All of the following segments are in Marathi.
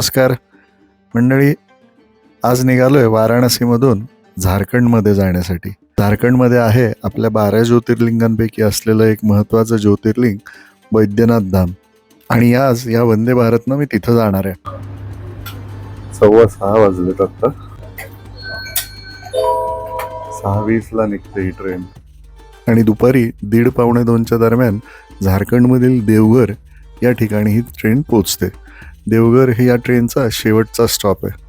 नमस्कार. मंडळी आज निघालोय वाराणसीमधून झारखंडमध्ये जाण्यासाठी. झारखंडमध्ये आहे आपल्या बारा ज्योतिर्लिंगांपैकी असलेलं एक महत्त्वाचं ज्योतिर्लिंग बैद्यनाथ धाम. आणि आज या वंदे भारतनं मी तिथं जाणार आहे. सव्वा सहा वाजलेत आता. सहा वीसला निघते ही ट्रेन. आणि दुपारी दीड पावणे दोनच्या दरम्यान झारखंडमधील देवघर या ठिकाणी ही ट्रेन पोचते. देवघर हे या ट्रेनचा शेवटचा स्टॉप आहे.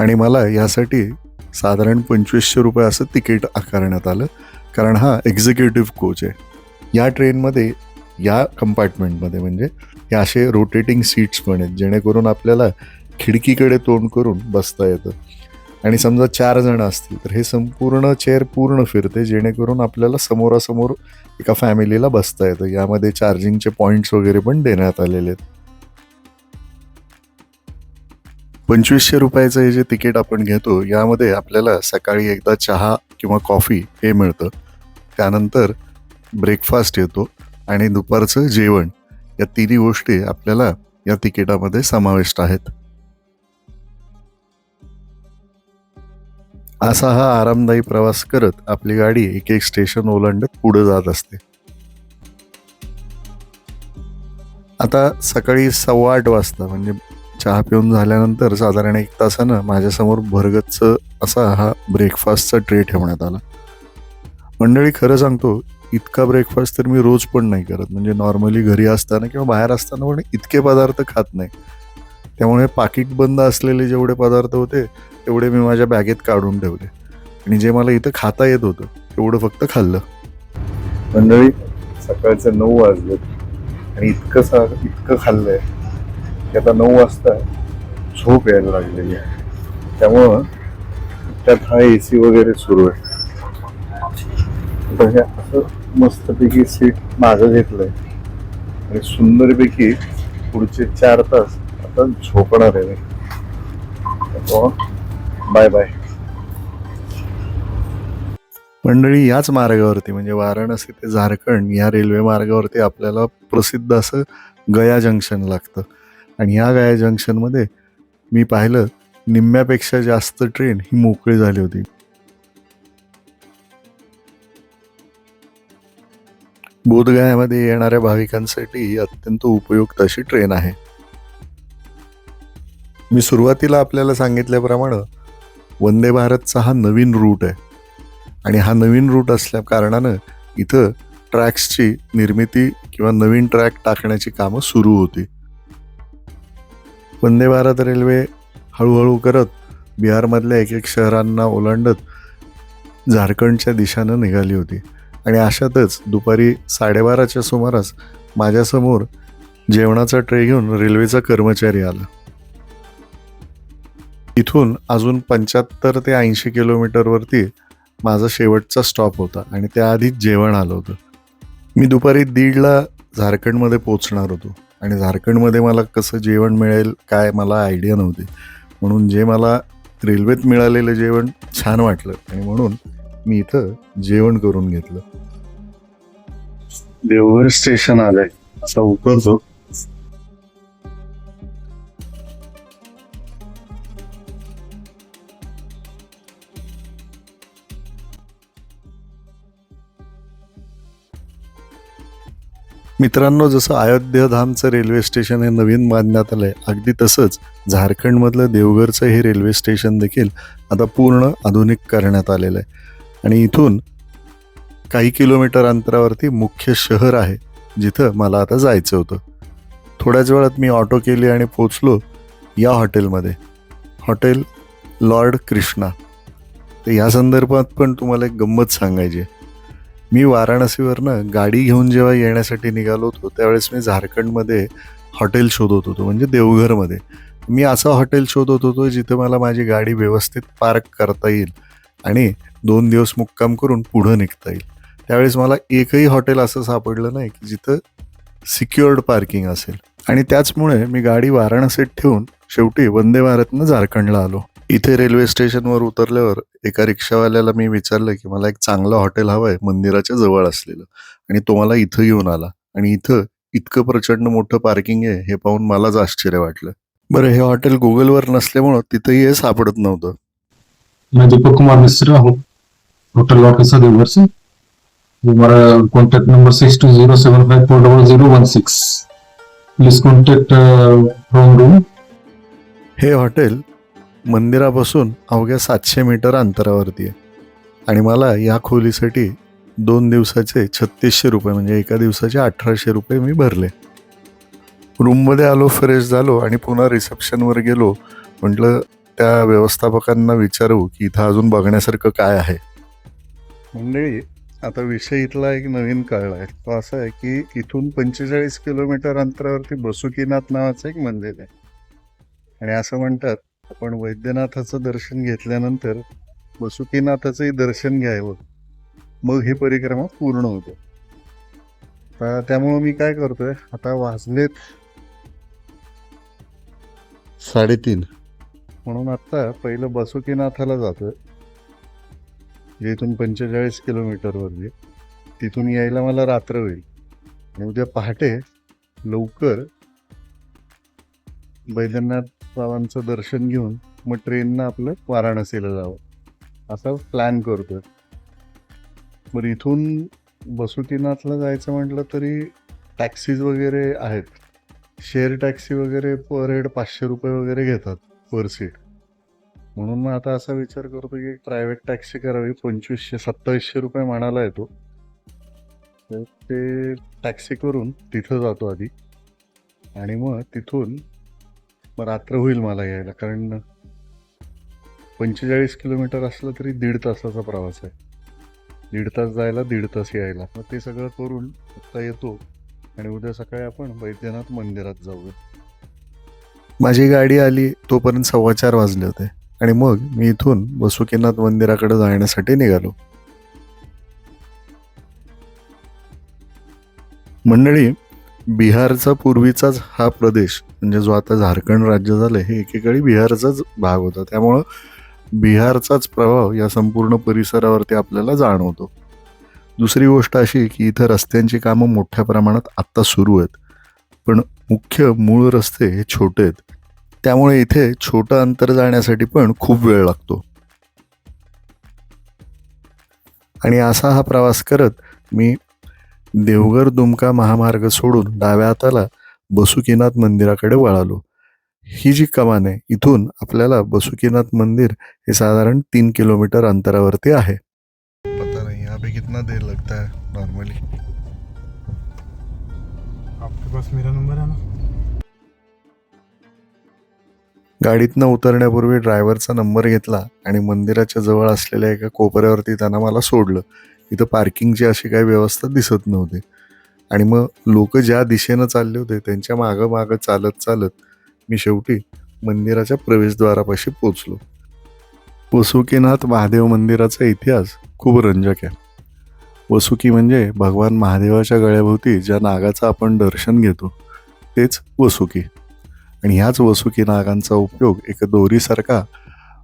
आणि मला यासाठी साधारण पंचवीसशे रुपये असं तिकीट आकारण्यात आलं. कारण हा एक्झिक्युटिव्ह कोच आहे. या ट्रेनमध्ये या कंपार्टमेंटमध्ये म्हणजे हे असे रोटेटिंग सीट्स पण आहेत. जेणेकरून आपल्याला खिडकीकडे तोंड करून बसता येतं. आणि समजा चार जण असतील तर हे संपूर्ण चेअर पूर्ण फिरते. जेणेकरून आपल्याला समोरासमोर एका फॅमिलीला बसता येतं. यामध्ये चार्जिंगचे पॉईंट्स वगैरे पण देण्यात आलेले आहेत. पंचवीसशे रुपयाचं हे जे तिकीट आपण घेतो यामध्ये आपल्याला सकाळी एकदा चहा किंवा कॉफी हे मिळतं. त्यानंतर ब्रेकफास्ट येतो आणि दुपारचं जेवण. या तिन्ही गोष्टी आपल्याला या तिकिटामध्ये समाविष्ट आहेत. असा हा आरामदायी प्रवास करत आपली गाडी एक एक स्टेशन ओलांडत पुढे जात असते. आता सकाळी सव्वा आठ वाजता म्हणजे चहा पिऊन झाल्यानंतर साधारण एक तासानं माझ्यासमोर भरगतच असा हा ब्रेकफास्टचा ट्रे ठेवण्यात आला. मंडळी खरं सांगतो इतका ब्रेकफास्ट तर मी रोज पण नाही करत. म्हणजे नॉर्मली घरी असताना किंवा बाहेर असताना पण इतके पदार्थ खात नाही. त्यामुळे पाकिट बंद असलेले जेवढे पदार्थ होते तेवढे मी माझ्या बॅगेत काढून ठेवले. आणि जे मला इथं खाता येत होतं तेवढं फक्त खाल्लं. मंडळी सकाळचं नऊ वाजले आणि इतकं सा इतकं खाल्लंय. की आता नऊ वाजता झोप यायला लागलेली आहे. त्यामुळं त्यात हा ए सी वगैरे सुरू आहे. आता हे असं मस्तपैकी सीट मागं आहे आणि सुंदरपैकी पुढचे चार तास आता झोपणार आहे. हो, बाय बाय मंडळी याच मार्गावरती म्हणजे वाराणसी ते झारखंड या रेल्वे मार्गावरती आपल्याला प्रसिद्ध असं गया जंक्शन लागतं. आणि या गया जंक्शनमध्ये मी पाहिलं निम्म्यापेक्षा जास्त ट्रेन ही मोकळी झाली होती. बोधगयामध्ये येणाऱ्या भाविकांसाठी ही अत्यंत उपयुक्त अशी ट्रेन आहे. मी सुरुवातीला आपल्याला सांगितल्याप्रमाणे वंदे भारतचा हा नवीन रूट आहे. आणि हा नवीन रूट असल्या कारणानं इथं ट्रॅक्सची निर्मिती किंवा नवीन ट्रॅक टाकण्याची कामं सुरू होती. वंदे भारत रेल्वे हळूहळू करत बिहारमधल्या एक एक शहरांना ओलांडत झारखंडच्या दिशानं निघाली होती. आणि अशातच दुपारी साडेबाराच्या सुमारास माझ्यासमोर जेवणाचा ट्रे घेऊन रेल्वेचा कर्मचारी आला. इथून अजून पंच्याहत्तर ते ऐंशी किलोमीटरवरती माझा शेवटचा स्टॉप होता आणि त्याआधीच जेवण आलं होतं. मी दुपारी दीडला झारखंडमध्ये पोचणार होतो. आणि झारखंडमध्ये मला कसं जेवण मिळेल काय मला आयडिया नव्हती. म्हणून जे मला रेल्वेत मिळालेलं जेवण छान वाटलं आणि म्हणून मी इथं जेवण करून घेतलं. देवघर स्टेशन आलंय. असा मित्रांनो जसं अयोध्याधामचं रेल्वे स्टेशन हे नवीन बांधण्यात आहे अगदी तसंच झारखंडमधलं देवघरचं हे रेल्वे स्टेशन देखील आता पूर्ण आधुनिक करण्यात आलेलं आहे आणि इथून काही किलोमीटर अंतरावरती मुख्य शहर आहे जिथं मला आता जायचं होतं. थोड्याच वेळात मी ऑटो केली आणि पोचलो या हॉटेलमध्ये. Hotel Lord Krishna. तर या संदर्भात पण तुम्हाला एक गंमत सांगायची आहे. मी वाराणसीवरनं गाडी घेऊन जेव्हा येण्यासाठी निघालो होतो त्यावेळेस मी झारखंडमध्ये हॉटेल शोधत होतो म्हणजे देवघरमध्ये. मी असं हॉटेल शोधत होतो जिथं मला माझी गाडी व्यवस्थित पार्क करता येईल आणि दोन दिवस मुक्काम करून पुढं निघता येईल. त्यावेळेस मला एकही हॉटेल असं सापडलं नाही की जिथं सिक्युअर्ड पार्किंग असेल. आणि त्याचमुळे मी गाडी वाराणसीत ठेवून शेवटी वंदे भारतनं झारखंडला आलो. इथे रेल्वे स्टेशनवर उतरल्यावर एका रिक्षावाल्याला मी विचारलं की मला एक चांगलं हॉटेल हवं आहे मंदिराच्या जवळ असलेलं. आणि तो मला इथं घेऊन आला. आणि इथं इतकं प्रचंड मोठं पार्किंग आहे हे पाहून मलाच आश्चर्य वाटलं. बरं हे हॉटेल गुगलवर नसल्यामुळं तिथंही हे सापडत नव्हतं. मैं दीपक कुमार मिश्रा हूँ होटल लॉ कैसा देवघर से हमारा contact number six two zero seven five four double zero one six please contact from room हे हॉटेल मंदिरापासून अवघ्या सातशे मीटर अंतरावरती आहे. आणि मला या खोलीसाठी दोन दिवसाचे छत्तीसशे रुपये म्हणजे एका दिवसाचे अठराशे रुपये मी भरले. रूममध्ये आलो फ्रेश झालो आणि पुन्हा रिसेप्शनवर गेलो. म्हटलं त्या व्यवस्थापकांना विचारू की इथं अजून बघण्यासारखं काय आहे? मंडळी आता विषय इथला एक नवीन कळला आहे. तो असा आहे की इथून पंचेचाळीस किलोमीटर अंतरावरती बसुकीनाथ नावाचं एक मंदिर आहे. आणि असं म्हणतात पण वैद्यनाथाचं दर्शन घेतल्यानंतर वसुकीनाथाचंही दर्शन घ्यावं. मग ही परिक्रमा पूर्ण होते. तर त्यामुळं मी काय करतोय आता वाजलेत साडेतीन. म्हणून आता पहिलं बसुकीनाथाला जातोय. जे इथून पंचेचाळीस किलोमीटरवरती तिथून यायला मला रात्र होईल. आणि उद्या पहाटे लवकर बैद्यनाथ बाबांचं दर्शन घेऊन मग ट्रेननं आपलं वाराणसीला जावं. असा प्लॅन करतोय. बरं इथून बसुकीनाथला जायचं म्हटलं तरी टॅक्सीज वगैरे आहेत. शेअर टॅक्सी वगैरे पर हेड पाचशे रुपये वगैरे घेतात पर सीट म्हणून मग आता असा विचार करतो की प्रायव्हेट टॅक्सी करावी. पंचवीसशे सत्तावीसशे रुपये म्हणाला येतो. तर ते टॅक्सी करून तिथं जातो आधी. आणि मग तिथून रात्र होईल मला यायला कारण पंचेचाळीस किलोमीटर असलं तरी दीड तासाचा प्रवास आहे. दीड तास जायला दीड तास यायला. मग ते सगळं करून आत्ता येतो आणि उद्या सकाळी आपण वैद्यनाथ मंदिरात जाऊया. माझी गाडी आली तोपर्यंत सव्वा चार वाजले होते आणि मग मी इथून बसुकीनाथ मंदिराकडे जाण्यासाठी निघालो. मंडळी बिहारचा पूर्वीचाच हा प्रदेश म्हणजे जो आता झारखंड राज्य झालं हे एकेकाळी बिहारचाच भाग होता. त्यामुळं बिहारचाच प्रभाव या संपूर्ण परिसरावरती आपल्याला जाणवतो. दुसरी गोष्ट अशी की इथं रस्त्यांची कामं मोठ्या प्रमाणात आत्ता सुरू आहेत. पण मुख्य मूळ रस्ते हे छोटे आहेत. त्यामुळे इथे छोटं अंतर जाण्यासाठी पण खूप वेळ लागतो. आणि असा हा प्रवास करत मी देवघर दुमका महामार्ग सोडून डाव्या हाताला बसुकीनाथ मंदिराकडे वळालो. ही जी कमान आहे इथून आपल्याला बसुकीनाथ मंदिर हे साधारण तीन किलोमीटर अंतरावरती आहे. पता नहीं यहाँ पे कितना देर लगता है नॉर्मली आपके पास मेरा नंबर है ना? गाडीतनं उतरण्यापूर्वी ड्रायव्हरचा नंबर घेतला आणि मंदिराच्या जवळ असलेल्या एका कोपऱ्यावरती त्यांना मला सोडलं. इथं पार्किंगची अशी काही व्यवस्था दिसत नव्हती. आणि मग लोक ज्या दिशेनं चालले होते त्यांच्या मागं मागं चालत चालत मी शेवटी मंदिराच्या प्रवेशद्वारापाशी पोचलो. वसुकीनाथ महादेव मंदिराचा इतिहास खूप रंजक आहे. वसुकी म्हणजे भगवान महादेवाच्या गळ्याभोवती ज्या नागाचं आपण दर्शन घेतो तेच वसुकी. आणि ह्याच वसुकी नागांचा उपयोग एका दोरीसारखा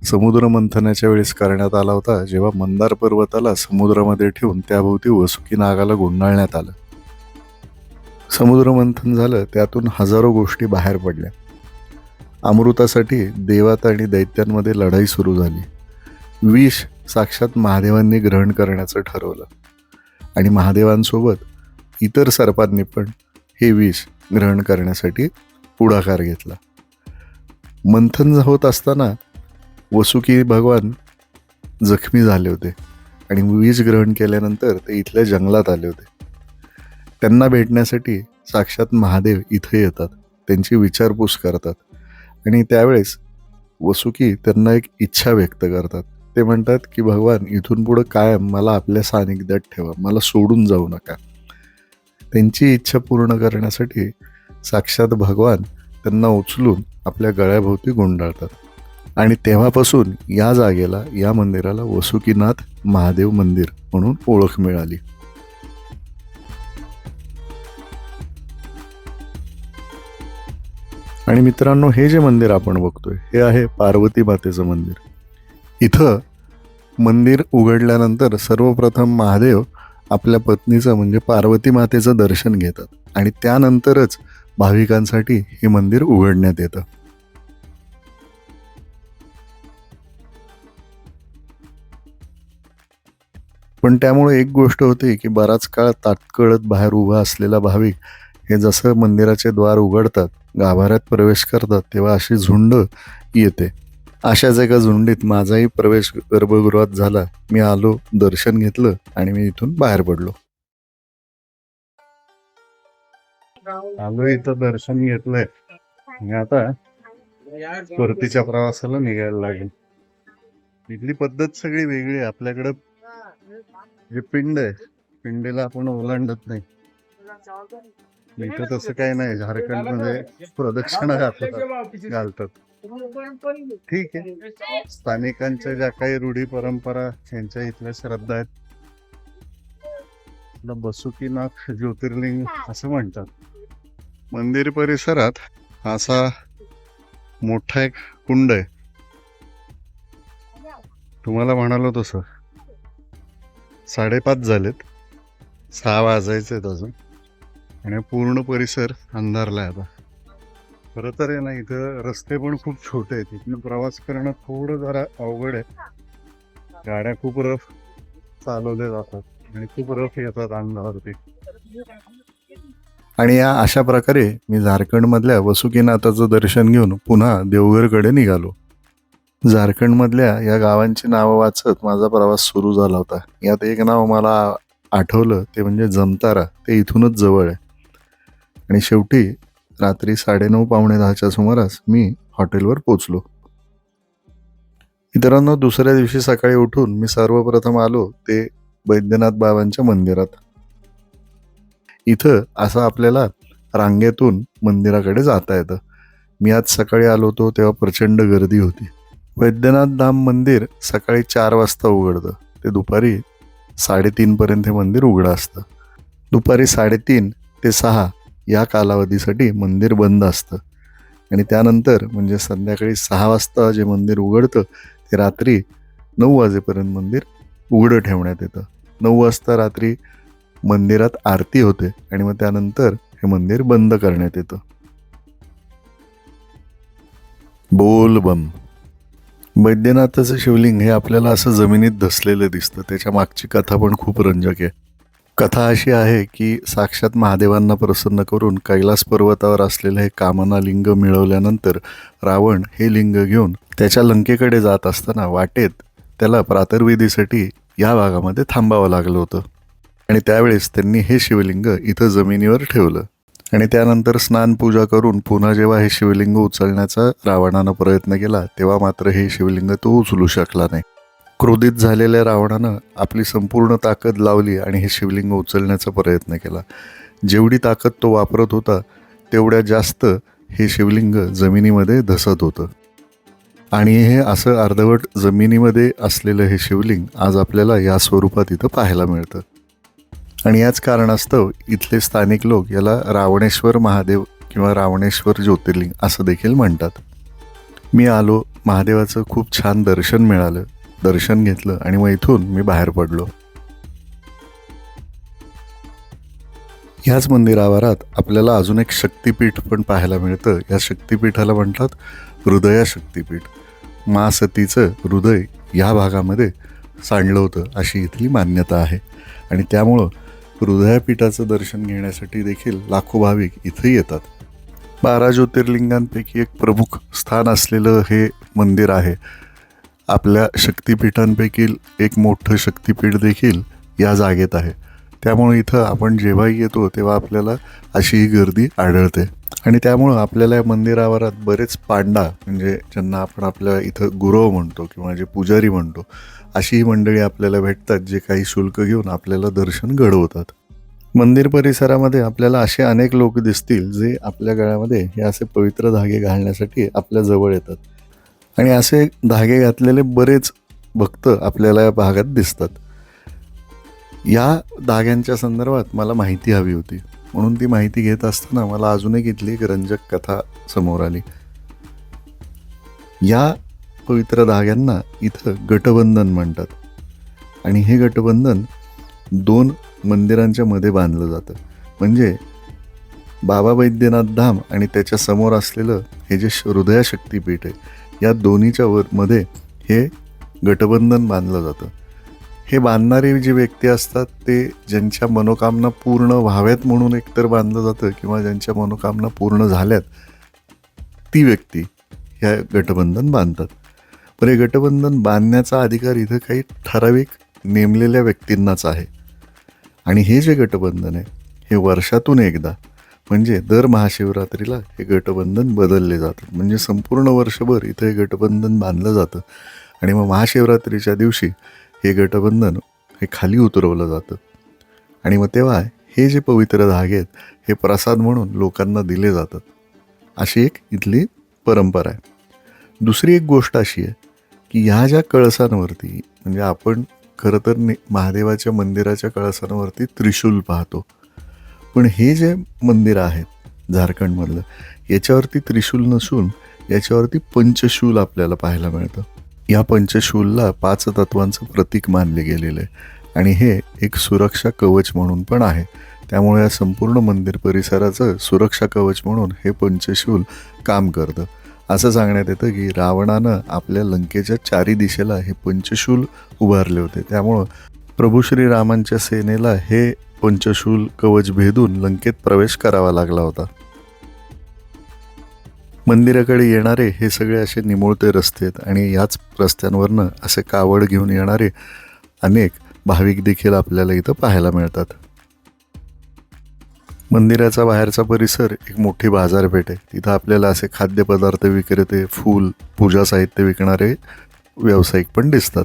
समुद्र मंथनाच्या वेळेस करण्यात आला होता जेव्हा मंदार पर्वताला समुद्रामध्ये ठेवून त्याभोवती वसुकी नागाला गुंडाळण्यात आलं. समुद्रमंथन झालं त्यातून हजारो गोष्टी बाहेर पडल्या. अमृतासाठी देवात आणि दैत्यांमध्ये लढाई सुरू झाली. विष साक्षात महादेवांनी ग्रहण करण्याचं ठरवलं. आणि महादेवांसोबत इतर सर्पांनी पण हे विष ग्रहण करण्यासाठी पुढाकार घेतला. मंथन होत असताना वसुकी भगवान जखमी झाले होते आणि विष ग्रहण केल्यानंतर ते इथल्या जंगलात आले होते. त्यांना भेटण्यासाठी साक्षात महादेव इथे येतात. त्यांची विचारपूस करतात. आणि त्यावेळेस वसुकी त्यांना एक इच्छा व्यक्त करतात. ते म्हणतात की भगवान इथून पुढं कायम मला आपल्या सानिध्यात ठेवा. मला सोडून जाऊ नका. त्यांची इच्छा पूर्ण करण्यासाठी साक्षात भगवान त्यांना उचलून आपल्या गळ्याभोवती गुंडाळतात. आणि तेव्हापासून या जागेला या मंदिराला वसुकीनाथ महादेव मंदिर म्हणून ओळख मिळाली. आणि मित्रांनो हे जे मंदिर आपण बघतोय हे आहे पार्वती मातेचं मंदिर. इथं मंदिर उघडल्यानंतर सर्वप्रथम महादेव आपल्या पत्नीचं म्हणजे पार्वती मातेचं दर्शन घेतात आणि त्यानंतरच भाविकांसाठी हे मंदिर उघडण्यात येतं. पण त्यामुळे एक गोष्ट होते की बराच काळ ताटकळत बाहेर उभा असलेला भाविक हे जसं मंदिराचे द्वार उघडतात गाभाऱ्यात प्रवेश करतात तेव्हा अशी झुंड येते. अशाच एका झुंडीत माझाही प्रवेश गर्भगृहात झाला. मी आलो दर्शन घेतलं आणि मी इथून बाहेर पडलो. आलो इथं दर्शन घेतलंय. आणि आता परतीच्या प्रवासाला निघायला लागेल. इथली पद्धत सगळी वेगळी आहे. आपल्याकडं जे पिंड आहे. पिंडेला आपण ओलांडत नाही. इथं तसं काही नाही. झारखंडमध्ये प्रदक्षिणा घालतात घालतात. ठीक आहे. स्थानिकांच्या ज्या काही रूढी परंपरा यांच्या इथल्या श्रद्धा आहेत बसुकीनाथ ज्योतिर्लिंग असं म्हणतात. मंदिर परिसरात असा मोठा एक कुंड आहे. तुम्हाला म्हणालो तसं. साडेपाच झालेत. सहा वाजायचे आहेत अजून. आणि पूर्ण परिसर अंधारला आहे आता. खरं तर आहे ना इथं रस्ते पण खूप छोटे आहेत. इथनं प्रवास करणं थोडं जरा अवघड आहे. गाड्या खूप रफ चालवल्या जातात आणि खूप रफ येतात अंगावरती आणि या अशा प्रकारे मी झारखंडमधल्या वसुकीनाथाचं दर्शन घेऊन पुन्हा देवघरकडे निघालो. झारखंडमधल्या या गावांची नावं वाचत माझा प्रवास सुरू झाला होता. यात एक नाव मला आठवलं ते म्हणजे जमतारा. ते इथूनच जवळ आहे. आणि शेवटी रात्री साडेनऊ पावणे दहाच्या सुमारास मी हॉटेलवर पोचलो. इतरांना दुसऱ्या दिवशी सकाळी उठून मी सर्वप्रथम आलो ते बैद्यनाथ बाबांच्या मंदिरात. इथं असं आपल्याला रांगेतून मंदिराकडे जाता येतं. मी आज सकाळी आलो होतो तेव्हा प्रचंड गर्दी होती. वैद्यनाथ धाम मंदिर सकाळी चार वाजता उघडतं. ते दुपारी साडेतीनपर्यंत हे मंदिर उघडं असतं. दुपारी साडेतीन ते सहा या कालावधीसाठी मंदिर बंद असतं. आणि त्यानंतर म्हणजे संध्याकाळी सहा वाजता जे मंदिर उघडतं ते रात्री नऊ वाजेपर्यंत मंदिर उघडं ठेवण्यात येतं. नऊ वाजता रात्री मंदिरात आरती होते आणि मग त्यानंतर हे मंदिर बंद करण्यात येतं. बोलबम बैद्यनाथाचं शिवलिंग हे आपल्याला असं जमिनीत धसलेलं दिसतं. त्याच्या मागची कथा पण खूप रंजक आहे. कथा अशी आहे की साक्षात महादेवांना प्रसन्न करून कैलास पर्वतावर असलेलं हे कामना लिंग मिळवल्यानंतर रावण हे लिंग घेऊन त्याच्या लंकेकडे जात असताना वाटेत त्याला प्रातर्वेदीसाठी या भागामध्ये थांबावं लागलं होतं. आणि त्यावेळेस त्यांनी हे शिवलिंग इथं जमिनीवर ठेवलं. आणि त्यानंतर स्नान पूजा करून पुन्हा जेव्हा हे शिवलिंग उचलण्याचा रावणानं प्रयत्न केला तेव्हा मात्र हे शिवलिंग तो उचलू शकला नाही. क्रोधित झालेल्या रावणानं आपली संपूर्ण ताकद लावली आणि हे शिवलिंग उचलण्याचा प्रयत्न केला. जेवढी ताकद तो वापरत होता तेवढ्या जास्त हे शिवलिंग जमिनीमध्ये धसत होतं. आणि हे असं अर्धवट जमिनीमध्ये असलेलं हे शिवलिंग आज आपल्याला या स्वरूपात इथं पाहायला मिळतं. आणि याच कारणास्तव इथले स्थानिक लोक याला रावणेश्वर महादेव किंवा रावणेश्वर ज्योतिर्लिंग असं देखील म्हणतात. मी आलो महादेवाचं खूप छान दर्शन मिळालं. दर्शन घेतलं आणि मग इथून मी बाहेर पडलो. ह्याच मंदिरावरात आपल्याला अजून एक शक्तिपीठ पण पाहायला मिळतं. या शक्तिपीठाला म्हणतात हृदया शक्तिपीठ. मा सतीचं हृदय या भागामध्ये सांडलं होतं अशी इथली मान्यता आहे. आणि त्यामुळं हृदयापीठाचं दर्शन घेण्यासाठी देखील लाखो भाविक इथे येतात. बारा ज्योतिर्लिंगांपैकी एक प्रमुख स्थान असलेलं हे मंदिर आहे. आपल्या शक्तिपीठांपैकी एक मोठं शक्तिपीठ देखील या जागेत आहे. त्यामुळे इथं आपण जेव्हाही येतो तेव्हा आपल्याला अशी ही गर्दी आढळते. आणि त्यामुळं आपल्याला या मंदिरावरात बरेच पांडा म्हणजे ज्यांना आपण आपल्या इथं गुरव म्हणतो किंवा जे पुजारी म्हणतो अशी ही मंडळी आपल्याला भेटतात जे काही शुल्क घेऊन आपल्याला दर्शन घडवतात. मंदिर परिसरामध्ये आपल्याला असे अनेक लोक दिसतील जे आपल्या गळ्यामध्ये हे असे पवित्र धागे घालण्यासाठी आपल्या जवळ येतात. आणि असे धागे घातलेले बरेच भक्त आपल्याला या भागात दिसतात. या धाग्यांच्या संदर्भात मला माहिती हवी होती. म्हणून ती माहिती घेत असताना मला अजून एक इथली एक रंजक कथा समोर आली. या पवित्र धाग्यांना इथं गटबंधन म्हणतात. आणि हे गटबंधन दोन मंदिरांच्या मध्ये बांधलं जातं. म्हणजे बाबा वैद्यनाथ धाम आणि त्याच्यासमोर असलेलं हे जे श- हृदया शक्तीपीठ आहे या दोन्हीच्या वर मध्ये हे गटबंधन बांधलं जातं. हे बांधणारे जे व्यक्ती असतात ते ज्यांच्या मनोकामना पूर्ण व्हाव्यात म्हणून एकतर बांधलं जातं किंवा ज्यांच्या मनोकामना पूर्ण झाल्यात ती व्यक्ती ह्या गटबंधन बांधतात. पण हे गटबंधन बांधण्याचा अधिकार इथं काही ठराविक नेमलेल्या व्यक्तींनाच आहे. आणि हे जे गटबंधन आहे हे वर्षातून एकदा म्हणजे दर महाशिवरात्रीला हे गटबंधन बदलले जातं म्हणजे संपूर्ण वर्षभर इथं हे गटबंधन बांधलं जातं आणि मग महाशिवरात्रीच्या दिवशी हे गटबंधन हे खाली उतरवलं जातं. आणि मग तेव्हा हे जे पवित्र धागे आहेत हे प्रसाद म्हणून लोकांना दिले जातात. अशी एक इथली परंपरा आहे. दुसरी एक गोष्ट अशी आहे की ह्या ज्या कळसांवरती म्हणजे आपण खरं तर ने महादेवाच्या मंदिराच्या कळसांवरती त्रिशूल पाहतो. पण हे जे मंदिर आहेत झारखंडमधलं याच्यावरती त्रिशूल नसून याच्यावरती पंचशूल आपल्याला पाहायला मिळतं. या पंचशूलला पाच तत्वांचं प्रतीक मानले गेलेलं आहे. आणि हे एक सुरक्षा कवच म्हणून पण आहे. त्यामुळे या संपूर्ण मंदिर परिसराचं सुरक्षा कवच म्हणून हे पंचशूल काम करतं. असं सांगण्यात येतं की रावणानं आपल्या लंकेच्या चारी दिशेला हे पंचशूल उभारले होते. त्यामुळं प्रभू श्रीरामांच्या सेनेला हे पंचशूल कवच भेदून लंकेत प्रवेश करावा लागला होता. मंदिराकडे येणारे हे सगळे असे निमुळते रस्ते आहेत आणि याच रस्त्यांवरनं असे कावड घेऊन येणारे अनेक भाविक देखील आपल्याला इथं पाहायला मिळतात. मंदिराचा बाहेरचा परिसर एक मोठी बाजारपेठ आहे. तिथं आपल्याला असे खाद्यपदार्थ विक्रेते फूल पूजा साहित्य विकणारे व्यावसायिक पण दिसतात.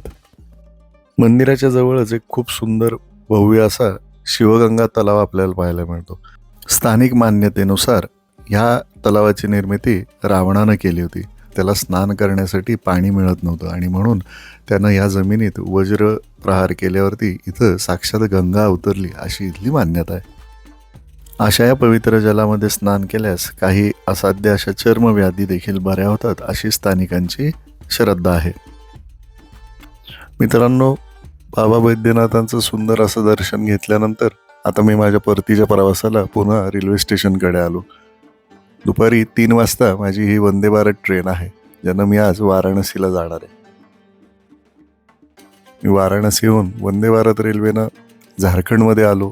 मंदिराच्या जवळच एक खूप सुंदर भव्य असा शिवगंगा तलाव आपल्याला पाहायला मिळतो. स्थानिक मान्यतेनुसार ह्या तलावाची निर्मिती रावणानं केली होती. त्याला स्नान करण्यासाठी पाणी मिळत नव्हतं आणि म्हणून त्यानं ह्या जमिनीत वज्र प्रहार केल्यावरती इथं साक्षात गंगा अवतरली अशी इथली मान्यता आहे. अशा या पवित्र जलामध्ये स्नान केल्यास काही असाध्य अशा चर्मव्याधी देखील बऱ्या होतात अशी स्थानिकांची श्रद्धा आहे. मित्रांनो बाबा वैद्यनाथांचं सुंदर असं दर्शन घेतल्यानंतर आता मी माझ्या परतीच्या प्रवासाला पुन्हा रेल्वे स्टेशनकडे आलो. दुपारी तीन वाजता माझी ही वंदे भारत ट्रेन आहे ज्यानं मी आज वाराणसीला जाणार आहे. मी वाराणसीहून वंदे भारत रेल्वेनं झारखंडमध्ये आलो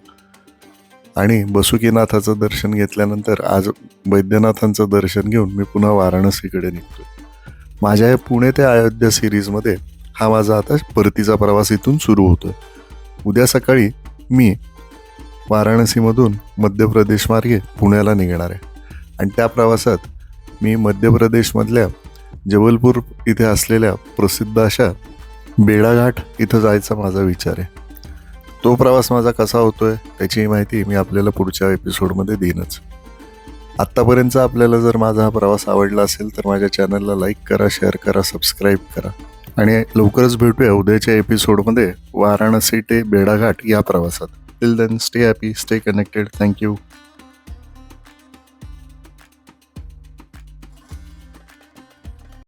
आणि बसुकीनाथाचं दर्शन घेतल्यानंतर आज वैद्यनाथांचं दर्शन घेऊन मी पुन्हा वाराणसीकडे निघतो माझ्या या पुणे ते अयोध्या सिरीजमध्ये हा माझा आता परतीचा प्रवास इथून सुरू होतोय. उद्या सकाळी मी वाराणसीमधून मध्य प्रदेशमार्गे पुण्याला निघणार आहे. आणि त्या प्रवासात मी मध्य प्रदेशमधल्या जबलपूर इथे असलेल्या प्रसिद्ध अशा बेडाघाट इथं जायचा माझा विचार आहे. तो प्रवास माझा कसा होतोय त्याची माहिती मी आपल्याला पुढच्या एपिसोडमध्ये देईनच. आत्तापर्यंत आपल्याला जर माझा हा प्रवास आवडला असेल तर माझ्या चॅनलला लाईक करा शेअर करा सबस्क्राईब करा. आणि लवकरच भेटूया उद्याच्या एपिसोडमध्ये वाराणसी ते बेडाघाट या प्रवासात. Till then stay happy stay connected thank you